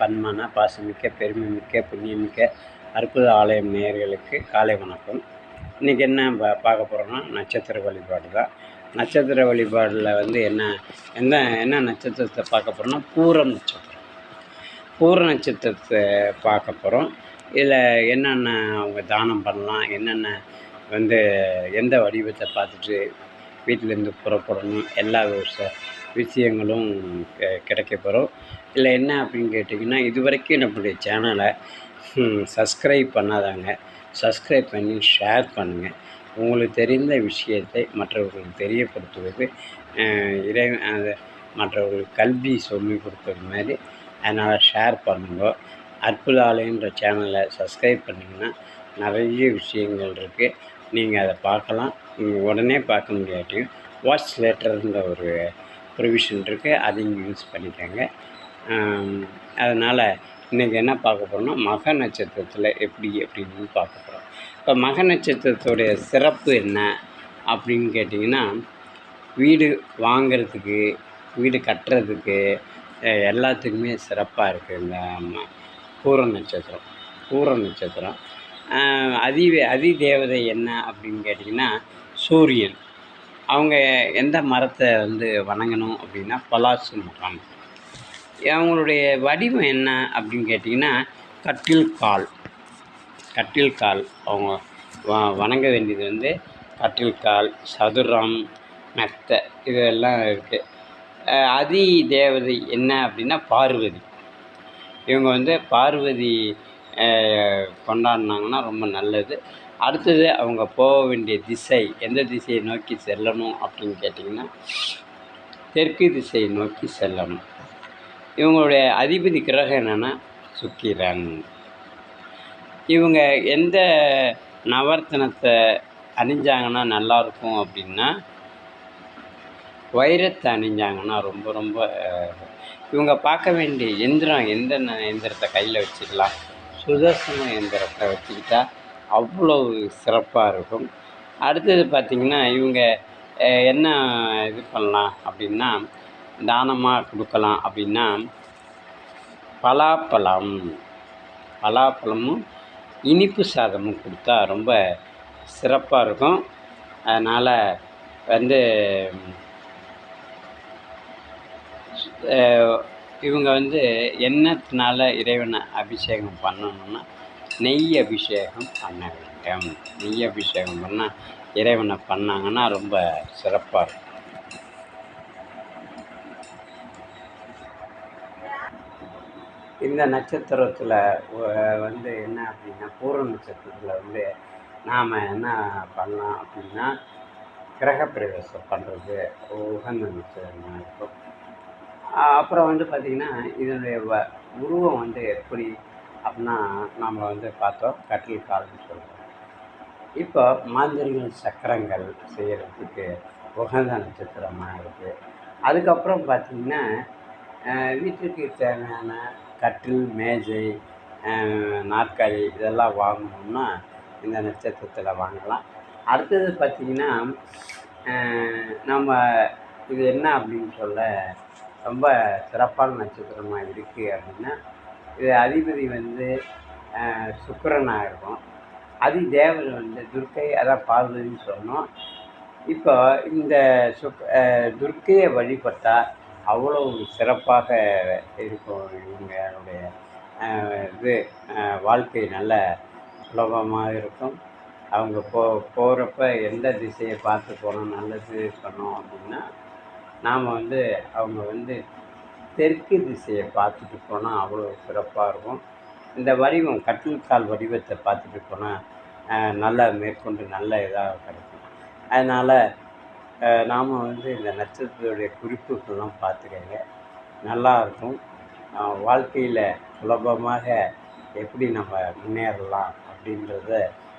பன்மன பாசமிக்க பெருமைமிக்க புண்ணியமிக்க அற்புத ஆலயம் நேயர்களுக்கு காலை வணக்கம். இன்றைக்கி என்ன பா பார்க்க போகிறோன்னா நட்சத்திர வழிபாடு தான். நட்சத்திர வழிபாடில் வந்து என்ன எந்த என்ன நட்சத்திரத்தை பார்க்க போகிறோன்னா பூரம் நட்சத்திரம். பூர நட்சத்திரத்தை பார்க்க போகிறோம் இதில் என்னென்ன அவங்க தானம் பண்ணலாம் என்னென்ன வந்து எந்த வடிவத்தை பார்த்துட்டு வீட்டிலேருந்து புறப்படணும் எல்லா விஷ- விஷயங்களும் கிடைக்கப்பெறும். இல்லை என்ன அப்படின்னு கேட்டிங்கன்னா இது வரைக்கும் நம்மளுடைய சேனலை சப்ஸ்கிரைப் பண்ணாதாங்க. சப்ஸ்கிரைப் பண்ணி ஷேர் பண்ணுங்கள் உங்களுக்கு தெரிந்த விஷயத்தை மற்றவர்களுக்கு தெரியப்படுத்துவது இறை மற்றவர்களுக்கு கல்வி சொல்லிக் கொடுக்குற மாதிரி அதனால் ஷேர் பண்ணுங்க. அற்புத ஆலயன்ற சேனலை சப்ஸ்கிரைப் பண்ணிங்கன்னா நிறைய விஷயங்கள் இருக்குது நீங்கள் அதை பார்க்கலாம். உடனே பார்க்க முடியாட்டியும் வாட்ச் லேட்டர்ன்ற ஒரு ப்ரொவிஷன் இருக்குது அதையும் யூஸ் பண்ணிக்கோங்க. அதனால் இன்றைக்கி என்ன பார்க்க போகிறோம்னா மக நட்சத்திரத்தில் எப்படி அப்படின்னு பார்க்க போகிறோம் இப்போ மக நட்சத்திரத்துடைய சிறப்பு என்ன அப்படின்னு கேட்டிங்கன்னா வீடு வாங்கிறதுக்கு வீடு கட்டுறதுக்கு எல்லாத்துக்குமே சிறப்பாக இருக்குது இந்த ம- பூர நட்சத்திரம். பூர நட்சத்திரம். அதி அதி தேவதை என்ன அப்படின்னு கேட்டிங்கன்னா சூரியன். அவங்க எந்த மரத்தை வந்து வணங்கணும் அப்படின்னா பலாசு மரம் அவங்களுடைய வடிவம் என்ன அப்படின்னு கேட்டிங்கன்னா கட்டில் கால். கட்டில் கால். அவங்க வ வணங்க வேண்டியது வந்து கட்டில் கால் சதுரம் மெத்தை இதெல்லாம் இருக்குது அதி தேவதை என்ன அப்படின்னா பார்வதி. இவங்க வந்து பார்வதி கொண்டாடினாங்கன்னா ரொம்ப நல்லது. அடுத்தது அவங்க போக வேண்டிய திசை எந்த திசையை நோக்கி செல்லணும் அப்படின்னு கேட்டிங்கன்னா தெற்கு திசையை நோக்கி செல்லணும். இவங்களுடைய அதிபதி கிரகம் என்னென்னா சுக்கிரன். இவங்க எந்த நவர்த்தனத்தை அணிஞ்சாங்கன்னா நல்லாயிருக்கும் அப்படின்னா வைரத்தை அணிஞ்சாங்கன்னா ரொம்ப ரொம்ப இவங்க பார்க்க வேண்டிய எந்திரம் எந்த எந்திரத்தை கையில் வச்சுக்கலாம்? சுதர்சன எந்திரத்தை வச்சுக்கிட்டா அவ்வளோ சிறப்பாக இருக்கும். அடுத்தது பார்த்திங்கன்னா இவங்க என்ன இது பண்ணலாம் அப்படின்னா தானமாக கொடுக்கலாம் அப்படின்னா பலாப்பழம். பலாப்பழமும் இனிப்பு சாதமும் கொடுத்தா ரொம்ப சிறப்பாக இருக்கும். அதனால் வந்து இவங்க வந்து என்னத்தினால இறைவனை அபிஷேகம் பண்ணணும்னா நெய் அபிஷேகம் பண்ண வேண்டும். நெய் அபிஷேகம் பண்ணால் இறைவனை பண்ணாங்கன்னா ரொம்ப சிறப்பாக இருக்கும். இந்த நட்சத்திரத்தில் வந்து என்ன அப்படின்னா பூர்வ நட்சத்திரத்தில் வந்து நாம் என்ன பண்ணலாம் அப்படின்னா கிரகப்பிரவேசம் பண்ணுறது உகந்த நட்சத்திரமாக இருக்கும். அப்புறம் வந்து பார்த்திங்கன்னா இதனுடைய வ உருவம் வந்து எப்படி அப்படின்னா நம்ம வந்து பார்த்தோம். கட்டில் கால்னு சொல்லுவோம். இப்போ மாந்திரிகள் சக்கரங்கள் செய்கிறதுக்கு உகந்த நட்சத்திரமாக இருக்குது அதுக்கப்புறம் பார்த்திங்கன்னா வீட்டுக்கு தேவையான கட்டில் மேஜை நாற்காலி இதெல்லாம் வாங்கணும்னா இந்த நட்சத்திரத்தில் வாங்கலாம். அடுத்தது பார்த்திங்கன்னா நம்ம இது என்ன அப்படின்னு சொல்ல ரொம்ப சிறப்பான நட்சத்திரமாக இருக்குது அப்படின்னா இது அதிபதி வந்து சுக்கரனாக இருக்கும். அதி தேவர் வந்து துர்க்கை அதான் பார்வதின்னு சொன்னோம் இப்போ இந்த சுக் துர்க்கையை வழிபட்டால் அவ்வளோ சிறப்பாக இருக்கும் இவங்களுடைய இது வாழ்க்கை நல்ல சுலபமாக இருக்கும். அவங்க போ போகிறப்ப எந்த திசையை பார்த்து போகணும் நல்லது பண்ணோம் அப்படின்னா நாம் வந்து அவங்க வந்து தெற்கு திசையை பார்த்துட்டு போனால் அவ்வளோ சிறப்பாக இருக்கும். இந்த வடிவம் கட்டில் கால் வடிவத்தை பார்த்துட்டு போனால் நல்லா மேற்கொண்டு நல்ல இதாக கிடைக்கும். அதனால் நாம் வந்து இந்த நட்சத்திரத்துடைய குறிப்புகள்லாம் பார்த்துக்கங்க. நல்லா இருக்கும். வாழ்க்கையில் சுலபமாக எப்படி நம்ம முன்னேறலாம் அப்படின்றத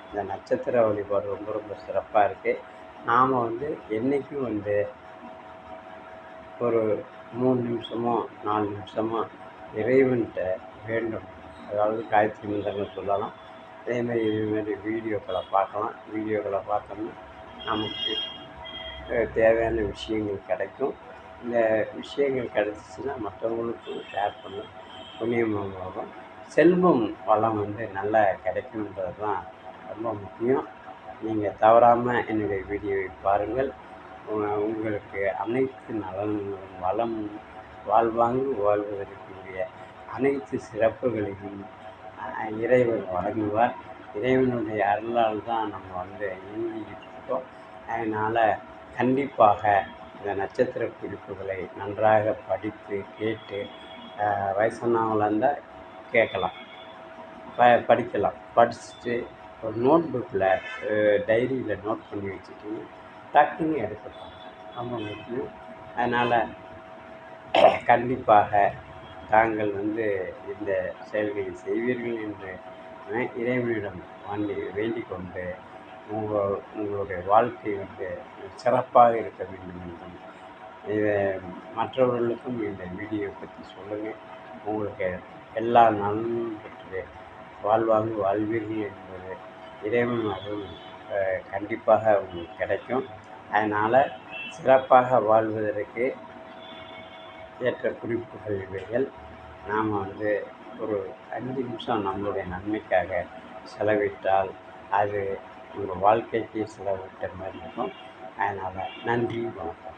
இந்த நட்சத்திர வழிபாடு ரொம்ப ரொம்ப சிறப்பாக இருக்குது நாம் வந்து என்றைக்கும் வந்து ஒரு மூணு நிமிஷமோ நாலு நிமிஷமோ இறைவன்கிட்ட வேண்டும். அதாவது காயத்ரி மந்திரங்கள் சொல்லலாம். அதேமாதிரி இதுமாரி வீடியோக்களை பார்க்கலாம். வீடியோக்களை பார்த்தோம்னா நமக்கு தேவையான விஷயங்கள் கிடைக்கும். இந்த விஷயங்கள் கிடைச்சிச்சுன்னா மற்றவங்களுக்கும் ஷேர் பண்ண புண்ணியமாகும் செல்வம் வளம் வந்து நல்லா கிடைக்குன்றது தான் ரொம்ப முக்கியம். நீங்கள் தவறாமல் என்னுடைய வீடியோவை பாருங்கள். உங்களுக்கு அனைத்து நலன்களும் வளம் வாழ்வாங்கு வாழ்வதற்குரிய அனைத்து சிறப்புகளையும் இறைவன் வழங்குவார். இறைவனுடைய அருளால் தான் நம்ம வந்து இயங்கிக்கிட்டு இருக்கோம் அதனால் கண்டிப்பாக இந்த நட்சத்திர குறிப்புகளை நன்றாக படித்து கேட்டு வயசானவங்களாக இருந்தால் கேட்கலாம். ப படிக்கலாம். படிச்சுட்டு ஒரு நோட் புக்கில் டைரியில் நோட் பண்ணி வச்சுட்டிங்க டக்குன்னு எடுத்துக்கலாம் அவங்களுக்கு அதனால் கண்டிப்பாக தாங்கள் வந்து இந்த செயல்களை செய்வீர்கள் என்று இறைவனிடம் வாண்டி வேண்டிக் கொண்டு உங்கள் உங்களுடைய வாழ்க்கை வந்து சிறப்பாக இருக்க வேண்டும் என்றும் இதை மற்றவர்களுக்கும் இந்த வீடியோ பற்றி சொல்லுங்கள் உங்களுக்கு எல்லா நலனும் பெற்று வாழ்வாங்க வாழ்வீர்கள் என்பது இறைவன் அதுவும் கண்டிப்பாக உங்களுக்கு கிடைக்கும். அதனால் சிறப்பாக வாழ்வதற்கு ஏற்ற குறிப்புகள் இவைகள். நாம் வந்து ஒரு அஞ்சு நிமிஷம் நம்மளுடைய நன்மைக்காக செலவிட்டால் அது உங்கள் வாழ்க்கைக்கு செலவிட்ட மாதிரி இருக்கும். அதனால் நன்றி வணக்கம்.